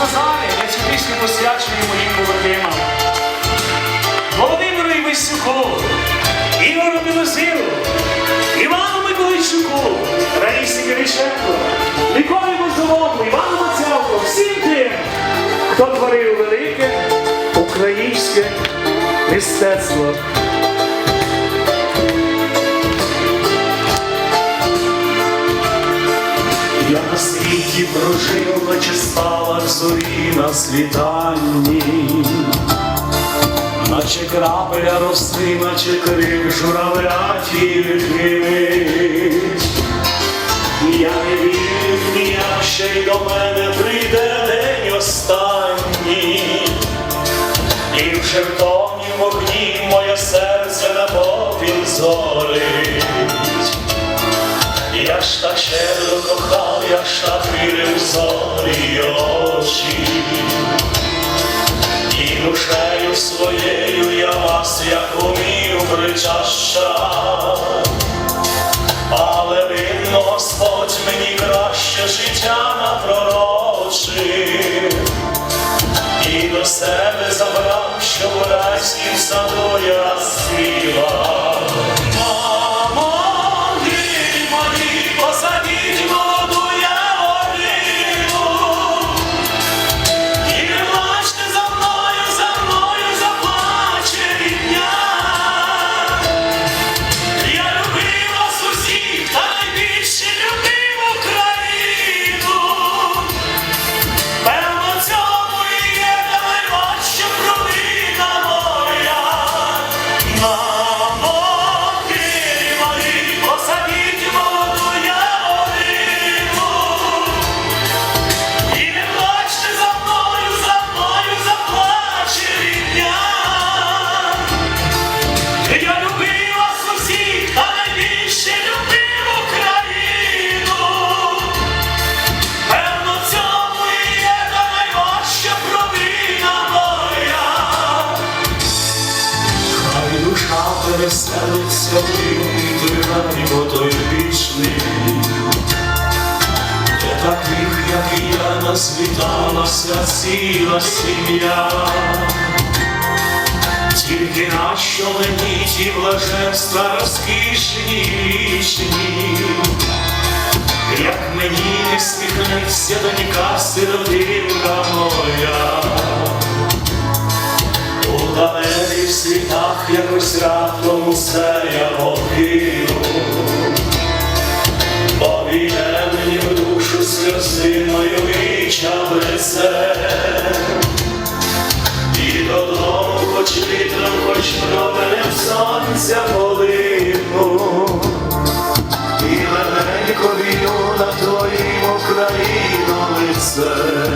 Назарі, я цю пісню посвячую моїм побратимам. Володимиру Івасюку, Ігору Білозіру, Івану Миколайчуку, Раїсі Кириченко, Миколі Мозолому, Івану Мацявку, всім тим, хто творив велике українське мистецтво. Світі прожив, наче спала зорі на світанні, наче крапля роси, наче крик журавля тільки. Я не вірив ніяк, ще й до мене прийде день останній, і в жертовнім вогні моє серце на попіл зорить. Щедро кохав, я ж так зорі очі, і душею своєю я вас, як умів, причащав. Але видно, Господь мені краще життя напророчив, і до себе забрав, що в райськім саду я співав. І я, ціла сім'я. Тільки нащо мені ті блаженства розкішні вічні, як мені не сміхнеться донька сиротинка моя, у далеких світах якось раптом усе я покину, бо війне мені в душу сльозиною віча бресе. І додому хоч вітром, хоч променем сонця полину, і легенько вію на твоїм Україну лице.